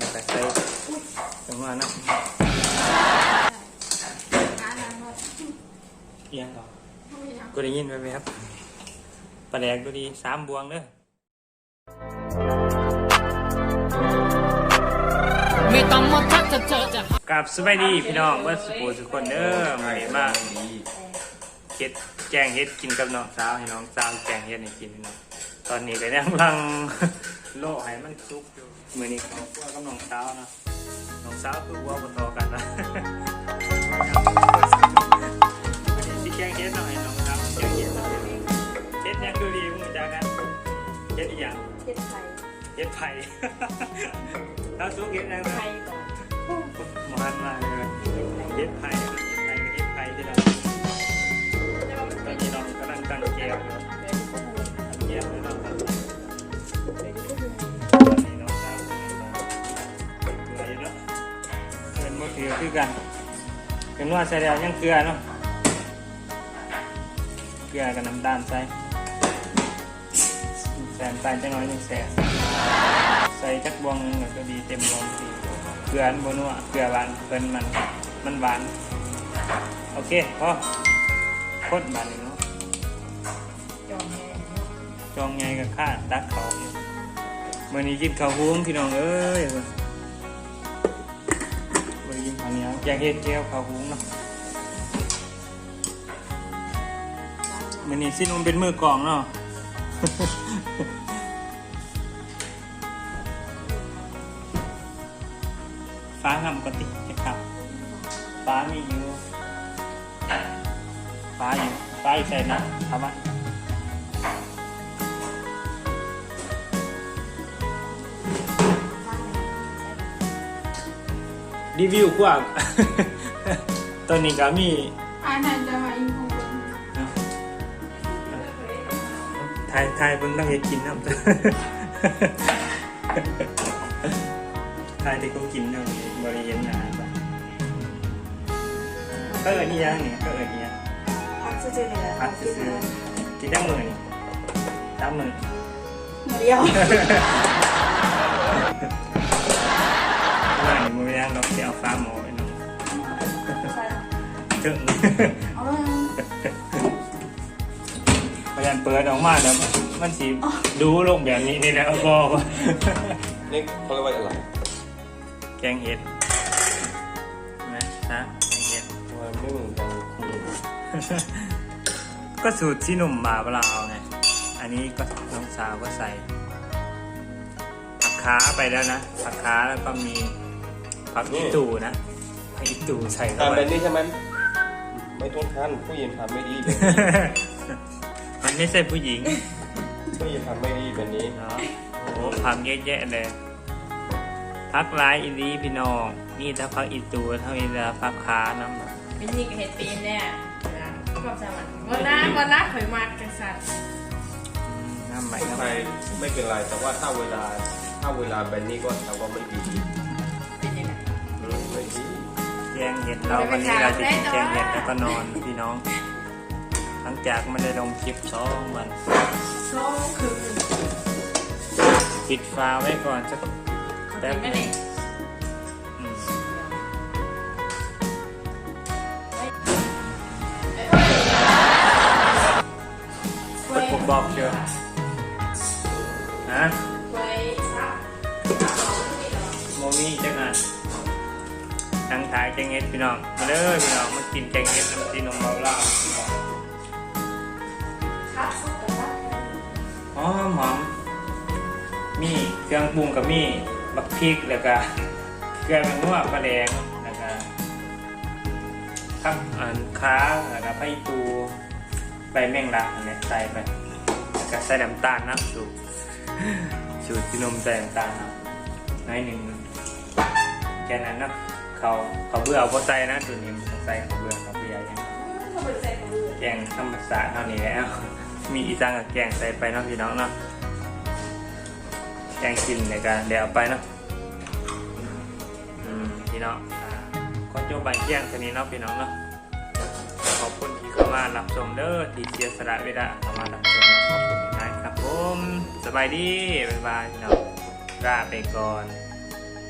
แล้วก็ใส่จังหวะนะอ่านนั้นเอียงก่อนไม่อยากกูได้ยินไปไหมครับปลาแดกดูดีสามบวงเด้อไม่ต้องมาทักจะเจอจะกับสบายดีพี่น้องเมื่อสุโขทุกคนเด้อมาเห็นมาเฮ็ดแกงเฮ็ดกินกับน้องสาวให้น้องสาวแกงเฮ็ดให้กินพี่น้องตอนนี้ก็ยังกำลัง โลให้มันสุกอยู่มื้อนี้เขาคั่วกับน้องสาวเนาะน้องสาวคือวัวบ่ต่อกันนะวันนี้สิแกงเฮ็ดหน่อยน้องสาวแกงเฮ็ดหน่อยเฮ็ดหยังดูดีมึงรู้จักกันเฮ็ดอีหยังเจ็ดไทยเฮ็ดไผ่ถ้าสุกเฮ็ดหยังไทนะยก่อนมันมาเลยเฮ็ดไผ่เฮ็ดไผ่ คือกันเป็นว่าใส่แล้วยังเกลือเนาะเกลือกับน้ำตาลใส่แสนตาลจังน้อยยังแสนใส่จักบวงหนึงก็ดีเต็มบวงดีเกลืออันบนัวเกลือหวานเพิ่นมันมันหวานโอเคพอโคตรบานเลยเนาะจอมแม่จองไงกับข้าตักเขาเนี่ยมื่อนี้กินข้าวหุ้งพี่น้องเอ้ย นี้กินข้าวเหนียวอยากเห็ดแก้วข้าวหุ้งเนาะมื่อนี้สิ้นมันเป็นมือกล่องเนาะฟ้าทำปฏิจะขับฟ้ามีอยู่ฟ้าอยู่ฟ้าอยู่ใส่นะทำไม รีวิวกว่าตอนนี้ก็มีอ่านนั้นจะมาอีกข้อมูลทายทายเพิ่งต้องเห็ดกินน้ำทายที่เขากินน้ำบริเวณนาจ้ะก็เอิญนี่ยังนี่ก็เอิญนี่ยังพักซื้อๆเลยนะพัดซื้อๆกินได้มือนี่ตามมือเดียว ว่านี่มือยังเราเสียเอาฟ้าหมอไปหน่อยจึงเอาพยายามเปิดออกมาแล้วมันสีดูลงแบบนี้นี่แหละก็นี่เขาเรียกว่าอะไรแกงเห็ดนะนะแกงเห็ดมันไม่เหมือนกันคุณก็สูตรที่หนุ่มมาเปล่าไงอันนี้ก็น้องสาวก็ใส่ผักขาไปแล้วนะผักขาแล้วก็มี ผักอีตูนะผักอีตูใส่เข้าทำไป แบบนี้ใช่ไหมไม่ต้องทันผู้หญิงทำไม่ดีแบบนี้ มันไม่ใช่ผู้หญิงผู้หญิงทำไม่ดีแบบนี้เนาะโอ้โหผักเยอะแยะเลยผักหลายอีรีพี่น้องนี่ถ้าผักอีตูเท่านี้ละผักขาน้ำวิธีกับเห็ดปีนเนี่ยนะความสามารถวันน้าวันน้าเคยมากกันสัตว์อืมน้ำใหม่ผู้น้ำใหชาม่ยไม่เป็นไรแต่ว่าถ้าเวลาถ้าเวลาแบบนี้ก็ถือว่าไม่ดี กงเห็ดเราวันนี้เราจะกินแกงเห็ดแล้วก็นอนพี่น้อง หลังจากไม่ได้ลงคลิปสองวันโซ่คือปิดฟ้าไว้ก่อนสักแป๊บเป็นไม่ได้อืมกดผมบอกเชียวฮะไว้ซักโมมี่จังงาน ทางถ่ายแกงเห็ดพี่น้อง มาเด้อพี่น้องมากินแกงเห็ดน้ำจีนนมเบาเล่าซักซุปกับซักหอมหอมมีเครื่องปรุงกับมีบักพริกแล้วก็เกลือเป็นนัวปลาแดงแล้วก็ข้าวอันค้าแล้วก็ไผ่ตูใบแมงลักอันเนี้ยใส่ไปแล้วก็ใส่น้ำตาลนะสูตรสูตรที่นมใส่น้ำตาลนะน้อยหนึ่งแค่นั้นนะ เขาเขาเบื่อเอาพอใส่นะตัวนี้มันต้องใส่เขาเบื่อเขาเบื่อยังเขาเป็นใส่ของมือแกงธรรมศาสตร์เท่านี้แล้วมีอีสานกับแกงใส่ไปเนาะพี่น้องเนาะแกงกินในการเดี๋ยวเอาไปเนาะอืมพี่น้องอ่าขอจบใบแกงเท่านี้เนาะพี่น้องเนาะขอบคุณที่เข้ามารับชมเด้อที่เสียสละเวลาเข้ามารับชมเนาะขอบคุณนะครับผมสบายดีบ๊ายบายพี่น้องลาไปก่อน